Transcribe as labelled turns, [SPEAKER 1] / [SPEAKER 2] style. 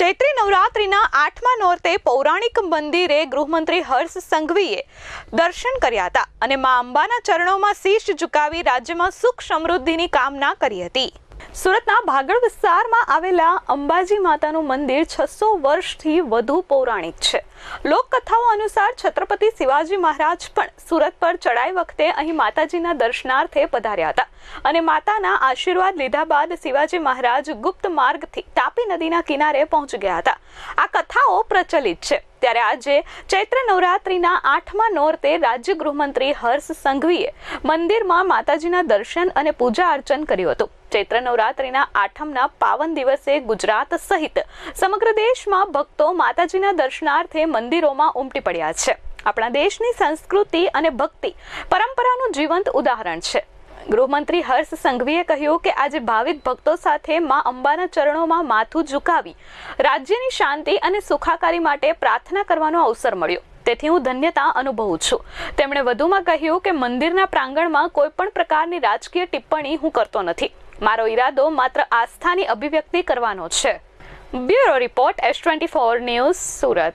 [SPEAKER 1] ચૈત્રી નવરાત્રિના આઠમા નોરતે પૌરાણિક મંદિરે ગૃહમંત્રી હર્ષ સંઘવીએ દર્શન કર્યા હતા અને મા અંબાના ચરણોમાં શીશ ઝુકાવી રાજ્યમાં સુખ સમૃદ્ધિની કામના કરી હતી. સુરતના ભાગળ વિસ્તારમાં આવેલા અંબાજી માતાનું મંદિર છસો વર્ષથી વધુ પૌરાણિક છે. લોકકથાઓ અનુસાર છત્રપતિ શિવાજી મહારાજ પણ સુરત પર ચડાઈ વખતે અહીં માતાજીના દર્શનાર્થે પધાર્યા હતા અને માતાના આશીર્વાદ લીધા બાદ શિવાજી મહારાજ ગુપ્ત માર્ગથી તાપી નદીના કિનારે પહોંચી ગયા હતા. આ કથાઓ પ્રચલિત છે. ત્યારે આજે ચૈત્ર નવરાત્રિના આઠમા નોરતે રાજ્ય ગૃહમંત્રી હર્ષ સંઘવીએ મંદિરમાં માતાજીના દર્શન અને પૂજા અર્ચન કર્યું હતું. ચૈત્ર નવરાત્રિના આઠમના પાવન દિવસે ગુજરાત સહિત સમગ્ર દેશમાં ભક્તો માતાજીના દર્શનાર્થે મંદિરોમાં ઉમટી પડ્યા છે. આપણા દેશની સંસ્કૃતિ અને ભક્તિ પરંપરાનું જીવંત ઉદાહરણ છે. ગૃહમંત્રી હર્ષ સંઘવીએ કહ્યું કે આજે ભાવિક ભક્તો સાથે મા અંબાના ચરણોમાં માથું ઝુકાવી રાજ્યની શાંતિ અને સુખાકારી માટે પ્રાર્થના કરવાનો અવસર મળ્યો. તેથી હું ધન્યતા અનુભવું છું. તેમણે વધુમાં કહ્યું કે મંદિરના પ્રાંગણમાં કોઈ પણ પ્રકારની રાજકીય ટિપ્પણી હું કરતો નથી. મારો ઈરાદો માત્ર આસ્થાની અભિવ્યક્તિ કરવાનો છે. Bureau report S twenty four news Surat.